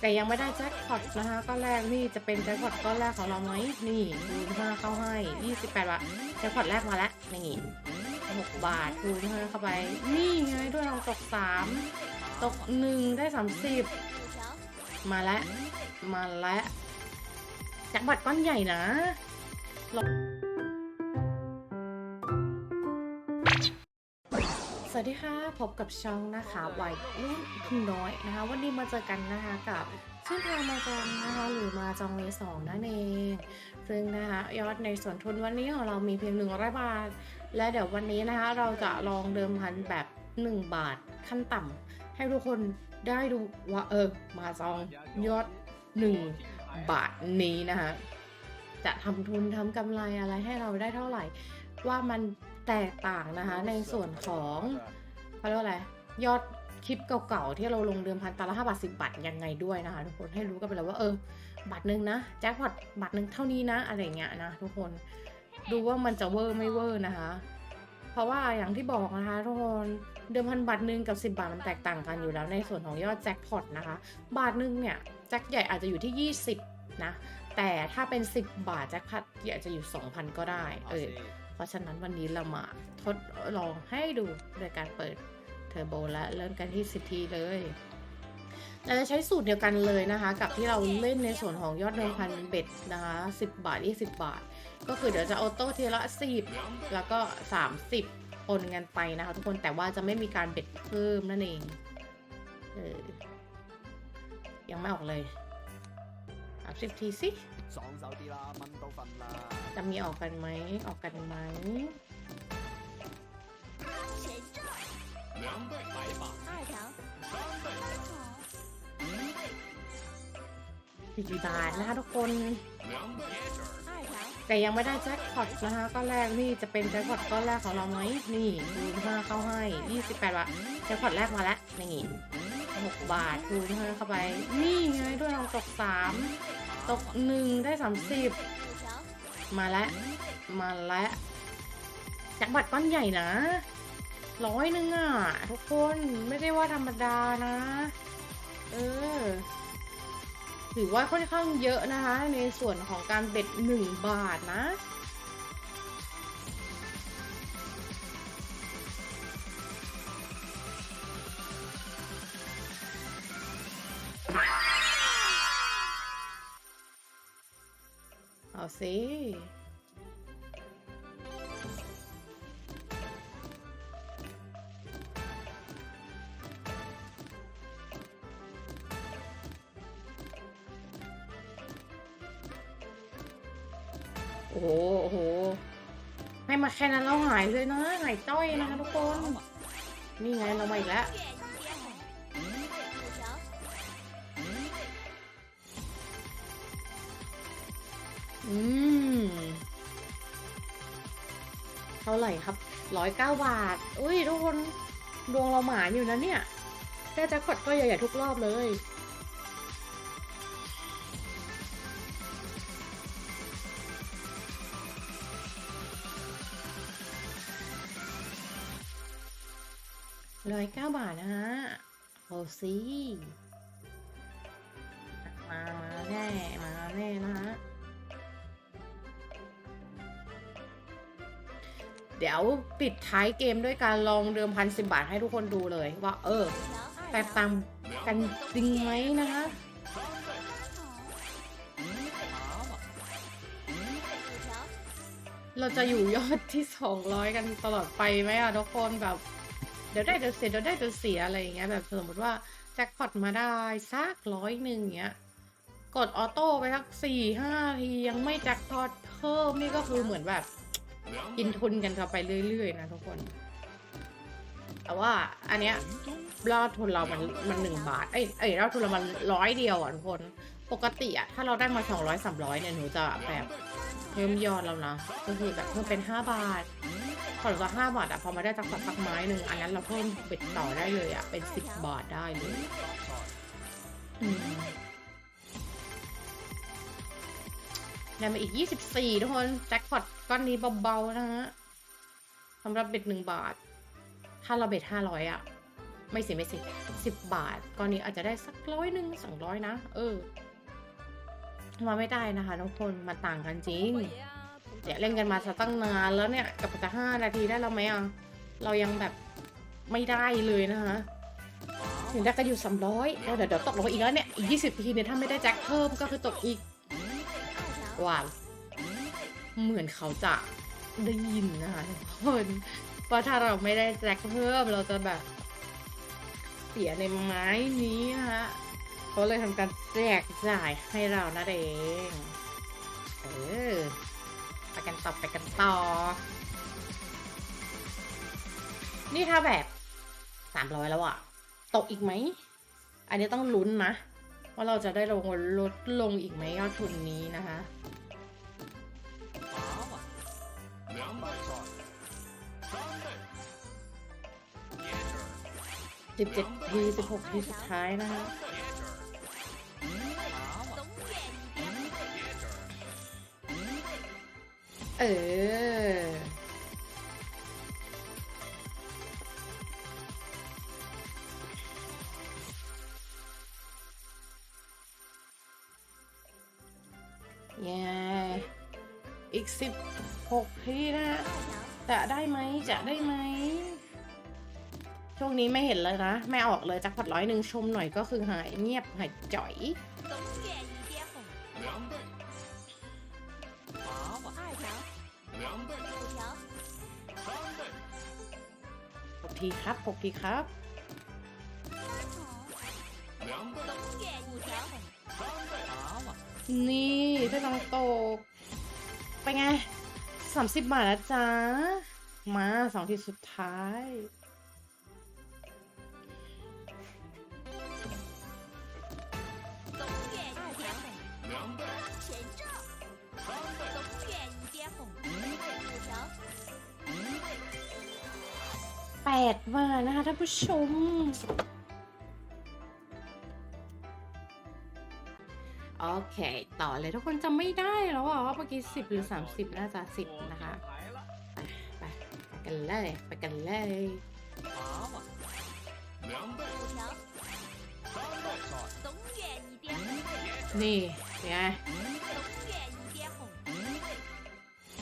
แต่ยังไม่ได้แจ็คพอตนะคะก้อนแรกนี่จะเป็นแจ็คพอตก้อนแรกของเราไหมนี่คูณห้าเข้าให้ยี่สิบแปดบาทแจ็คพอตแรกมาแล้วนี่หกบาทคูณห้าเข้าไปนี่ไงด้วยเราตกสามตกหนึ่งได้สามสิบมาแล้วมาแล้วแจ็คพอตก้อนใหญ่นะ วัสดีค่ะ พบกับช่องนะคะวัยรุ่นคุณน้อยนะคะ วันนี้มาเจอกันนะคะกับเส้นทางมาจองนะคะหรือมาจองเลสองนั่นเอง ซึ่งนะคะยอดในส่วนทุนวันนี้ของเรามีเพียงหนึ่งร้อยบาท และเดี๋ยววันนี้นะคะเราจะลองเดิมพันแบบ1บาทขั้นต่ำให้ทุกคนได้ดูว่าเออมาจองยอด1บาทนี้นะคะจะทำทุนทำกำไรอะไรให้เราได้เท่าไหร่ ว่ามัน แตกต่างนะคะ ในส่วนของเขาเรียกว่าอะไรยอดคลิปเก่าๆที่เราลงเดิมพันตาละห้าบาทสิบาทยังไงด้วยนะคะ ทุกคนให้รู้กันไปแล้วว่าเออบาทหนึ่งนะแจ็คพอตบาทหนึ่งเท่านี้นะอะไรอย่างเงี้ยนะทุกคนดูว่ามันจะเวอร์ไม่เวอร์นะคะ เพราะว่าอย่างที่บอกนะคะทุกคนเดิมพันบาทหนึ่งกับ 10 บาทมันแตกต่างกันอยู่แล้วในส่วนของยอดแจ็คพอตนะคะ บาทหนึ่งเนี่ยแจ็คใหญ่อาจจะอยู่ที่ 20 นะ แต่ถ้าเป็น 10 บาทแจ็คพอตใหญ่จะอยู่ 2,000 ก็ได้เออ เพราะฉะนั้นวันนี้เรามาทดลองให้ดูโดยการเปิดเทอร์โบและเริ่มกันที่10ทีเลยเราจะใช้สูตรเดียวกันเลยนะคะ กับที่เราเล่นในส่วนของยอดเดิมพันเบ็ดนะคะ10 บาท 20 บาท ก็คือเดี๋ยวจะออโต้ทีละ10 แล้วก็ 30ปนกันไปนะคะ ทุกคนแต่ว่าจะไม่มีการเบ็ดเพิ่มนั่นเองเออยังไม่ออกเลย30ทีสิ 爽手啲啦，蚊都瞓啦。 จะมีออกกันไหมออกกันไหม 两倍白马，二条，三倍， สี่บาทนะคะทุกคน 两倍纸，二条， แต่ยังไม่ได้แจ็คพอตนะคะก้อนแรกนี่จะเป็นแจ็คพอตก้อนแรกของเราไหมนี่คูณห้าเข้าให้ยี่สิบแปดบาทแจ็คพอตแรกมาแล้วนี่หกบาทคูณห้าเข้าไป นี่ไงด้วยเราตกสาม ตกหนึ่งได้สามสิบ，มาแล้วมาแล้วจักบัตรก้อนใหญ่นะร้อยหนึ่งอะ ทุกคนไม่ได้ว่าธรรมดานะ เออ ถือว่าค่อนข้างเยอะนะคะ ในส่วนของการเบ็ดหนึ่งบาทนะ สิ โอ้โหโอ้โห ให้มาแค่นั้นเราหายเลยนะหายต้อยนะคะทุกคน นี่ไงเรามาอีกแล้ว อืม เท่าไหร่ครับร้อยเก้าบาท อุ้ยทุกคนดวงเราหมาอยู่นะเนี่ยได้แจ็คพอตก็ใหญ่ๆทุกรอบเลย ร้อยเก้าบาทนะฮะโอซีมา มาแน่ มาแน่นะฮะ เดี๋ยวปิดท้ายเกมด้วยการลองเดิมพันสิบบาทให้ทุกคนดูเลยว่า เออ แตกต่างกันจริงไหมนะคะเราจะอยู่ยอดที่สองร้อยกันตลอดไปไหมอะทุกคนแบบ เดี๋ยวได้เดี๋ยวเสียเดี๋ยวได้เดี๋ยวเสียอะไรอย่างเงี้ยแบบสมมติว่าแจ็คพอตมาได้สักร้อยหนึ่งเงี้ยกดออโต้ไปสักสี่ห้าทียังไม่แจ็คพอตเพิ่มนี่ก็คือเหมือนแบบ กินทุนกันกันไปเรื่อยๆนะทุกคน แต่ว่าอันเนี้ยรอดทุนเรามันมันหนึ่งบาท เอ้ยเอ้ยรอดทุนเรามันร้อยเดียวอะทุกคน ปกติอะถ้าเราได้มาสองร้อยสามร้อยเนี่ยหนูจะแบบเพิ่มยอดแล้วนะ ก็คือแบบเพิ่มเป็นห้าบาทพอเราห้าบาทอะพอมาได้จักสักสักไม้หนึ่งอันนั้นเราเพิ่มเบ็ดต่อได้เลยอะเป็นสิบบาทได้เลยอืมได้มาอีก 24 ทุกคน แจ็คพอต ก้อนนี้เบาๆนะฮะสำหรับเบ็ดหนึ่งบาท ถ้าเราเบ็ด500อะไม่สิไม่สิสิบบาท ก้อนนี้อาจจะได้สักร้อยหนึ่งสองร้อยนะ เออมาไม่ได้นะคะทุกคนมันต่างกันจริงเดี๋ยเล่นกันมาซะตั้งนานแล้วเนี่ยกับจะห้านาทีได้แล้วไหมอะเรายังแบบไม่ได้เลยนะคะถึงได้กันอยู่สามร้อยเดี๋ยวเดี๋ยวตกลงไปอีกแล้วเนี่ย อีกยี่สิบทีเนี่ยถ้าไม่ได้แจ็คเพิ่มก็คือตกอีก，ว้าว เหมือนเขาจะได้ยินนะคะทุกคนว่าถ้าเราไม่ได้แจ็คเพิ่มเราจะแบบ เสียในไม้นี้นะคะเขาเลยทำการแจกจ่ายให้เรานั่นเอง เออไปกันต่อไปกันต่อ นี่ถ้าแบบสามร้อยแล้วอะตกอีกไหม อันนี้ต้องลุ้นนะ ว่าเราจะได้ลงลดลงอีกไหมยอดทุนนี้นะคะ 17 ที 16 ทีสุดท้ายนะคะเออ แย่ อีกสิบหกทีนะ จะได้ไหม จะได้ไหม ช่วงนี้ไม่เห็นเลยนะ ไม่ออกเลยจากพอดร้อยหนึ่งชมหน่อยก็คือหายเงียบหายจ่อยหกทีครับหกทีครับนี่ถ้าน้องโตไปไงสามสิบบาทแล้วจ้ามาสองทีสุดท้าย แปดมานะคะท่านผู้ชมโอเค ต่อเลยทุกคนจำไม่ได้แล้วอ่าเมื่อกี้สิบหรือสามสิบน่าจะสิบนะคะไปไปกันเลยไปกันเลยนี่ไง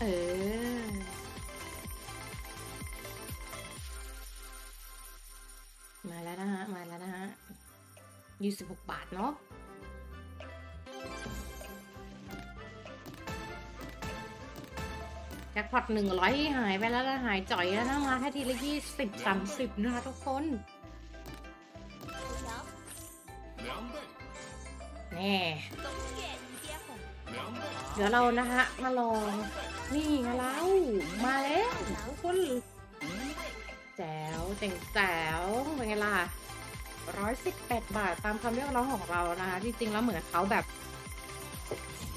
เออ 26 บาทเนาะแจ็คพอตหนึ่งร้อยหายไปแล้วหายจ่อยแล้วนะมาแค่ทีละยี่สิบสามสิบนะคะทุกคนนี่เดี๋ยวเรานะฮะมาลองนี่ไงเรามาแล้วทุกคนแจ๋วแจ๋วเป็นไงล่ะ ร้อยสิบแปดบาทตามคำเรียกร้องของเรานะคะ จริงๆ แล้วเหมือนเขาแบบ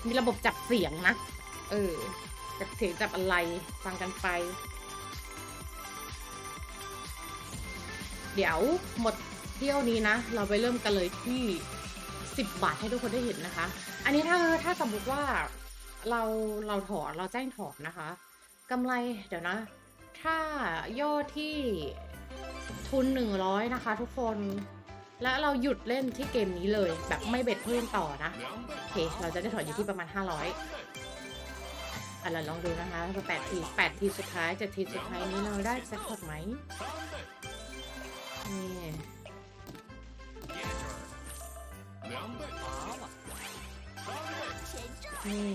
มีระบบจับเสียงนะ เออ จับเสียงจับอะไรฟังกันไป เดี๋ยวหมดเที่ยวนี้นะ เราไปเริ่มกันเลยที่ 10 บาทให้ทุกคนได้เห็นนะคะ อันนี้ถ้าถ้าสมมติว่าเราเราถอนเราแจ้งถอนนะคะกำไรเดี๋ยวนะ ถ้ายอดที่ ทุนหนึ่งร้อยนะคะทุกคน และเราหยุดเล่นที่เกมนี้เลย แบบไม่เบ็ดเพิ่มต่อนะ โอเค เราจะได้ถอนอยู่ที่ประมาณ 500อะเราลองดูนะคะแปดทีแปดทีสุดท้ายจะทีสุดท้ายนี้เราได้สักหดไหมนี่นี่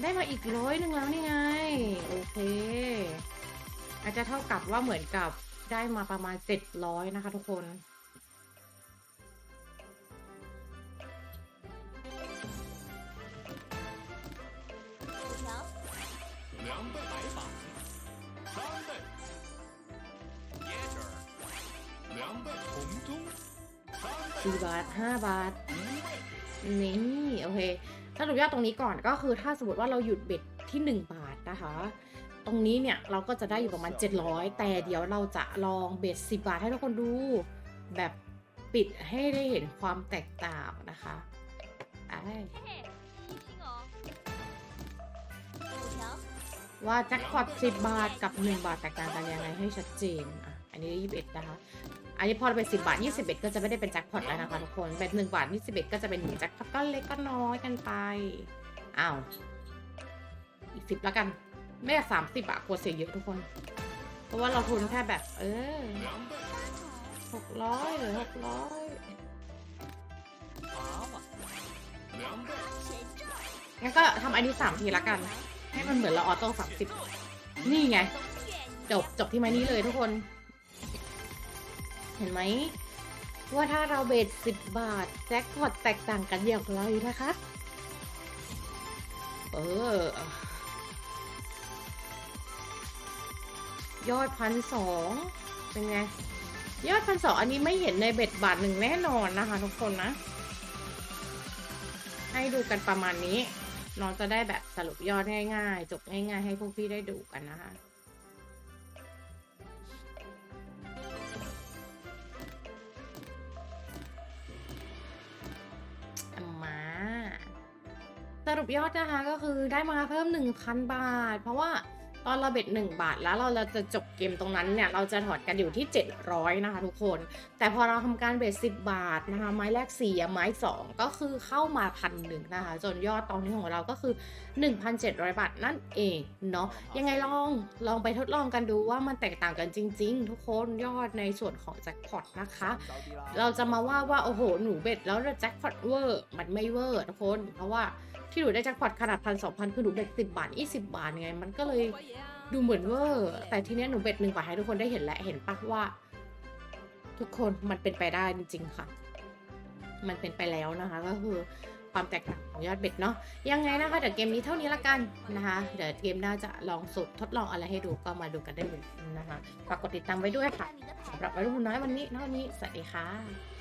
ได้มาอีกร้อยหนึ่งแล้วนี่ไง โอเค อาจจะเท่ากับว่าเหมือนกับได้มาประมาณเจ็ดร้อยนะคะทุกคนสี่บาทห้าบาท นี่ โอเค สรุปยอดตรงนี้ก่อนก็คือถ้าสมมติว่าเราหยุดเบ็ดที่ 1 บาทนะคะ ตรงนี้เนี่ยเราก็จะได้อยู่ประมาณ 700 แต่เดี๋ยวเราจะลองเบ็ด10 บาทให้ทุกคนดู แบบปิดให้ได้เห็นความแตกต่างนะคะไอว่าแจ็คพอต10 บาทกับ 1 บาทแตกต่างกันยังไงให้ชัดเจนอะอันนี้21นะคะ อันนี้พอเป็นสิบาทยี่สิบเอ็ดก็จะไม่ได้เป็นแจ็คพอตแล้วนะคะทุกคนเป็นหนึ่งบาทยี่สิบเอ็ดก็จะเป็นหนึ่งแจ็คพอตก็เล็กก็น้อยกันไปอ้าวอีกสิบแล้วกันแม่สามสิบอะกลัวเสียเยอะทุกคน เพราะว่าเราทุนแค่แบบ เออหกร้อยหรือหกร้อยงั้นก็ทำอันนี้สามทีละกัน ให้มันเหมือนเราออโต้สามสิบนี่ไง จบจบที่ไม้นี้เลยทุกคน เห็นไหมว่าถ้าเราเบสสิบบาท แจ็คพอตแตกต่างกันอย่างไรนะคะ เออยอดพันสองเป็นไง ยอดพันสองอันนี้ไม่เห็นในเบ็ดบาทหนึ่งแน่นอนนะคะ ทุกคนนะ ให้ดูกันประมาณนี้ น้องจะได้แบบสรุปยอดง่ายๆ จบง่ายๆ ให้พวกพี่ได้ดูกันนะคะ รุปยอดนะคะก็คือได้มาเพิ่ม 1,000 บาท เพราะว่าตอนเราเบ็ด1 บาทแล้วเราเราจะจบเกมตรงนั้นเนี่ยเราจะถอดกันอยู่ที่ 700 นะคะทุกคน แต่พอเราทำการเบ็ด10 บาทนะคะไม้แรก4ไม้ 2 ก็คือเข้ามาพันหนึ่งนะคะ จนยอดตอนนี้ของเราก็คือ 1,700 บาทนั่นเองเนาะยังไงลองลองไปทดลองกันดูว่ามันแตกต่างกันจริง ๆ ทุกคนยอดในส่วนของแจ็คพอตนะคะ เราจะมาว่าว่าโอ้โหหนูเบ็ดแล้วแจ็คพอตเวอร์มันไม่เวอร์ทุกคนเพราะว่า ที่หนูได้แจ็คพอตขนาดพันสองพันคือหนูเบ็ดสิบบาทยี่สิบบาทไง มันก็เลยดูเหมือนเวอร์แต่ทีเนี้ยหนูเบ็ดหนึ่งบาทให้ทุกคนได้เห็นและเห็นปะว่า ทุกคนมันเป็นไปได้จริง ๆ ค่ะ มันเป็นไปแล้วนะคะ ก็คือความแตกต่างของยอดเบ็ดเนาะยังไงนะคะเดี๋ยวเกมนี้เท่านี้ละกันนะคะ เดี๋ยวเกมหน้าจะลองสุดทดลองอะไรให้ดูก็มาดูกันได้เลยนะคะฝากกดติดตามไว้ด้วยค่ะสำหรับวันรุ่นน้อยวันนี้เท่านี้สวัสดีค่ะ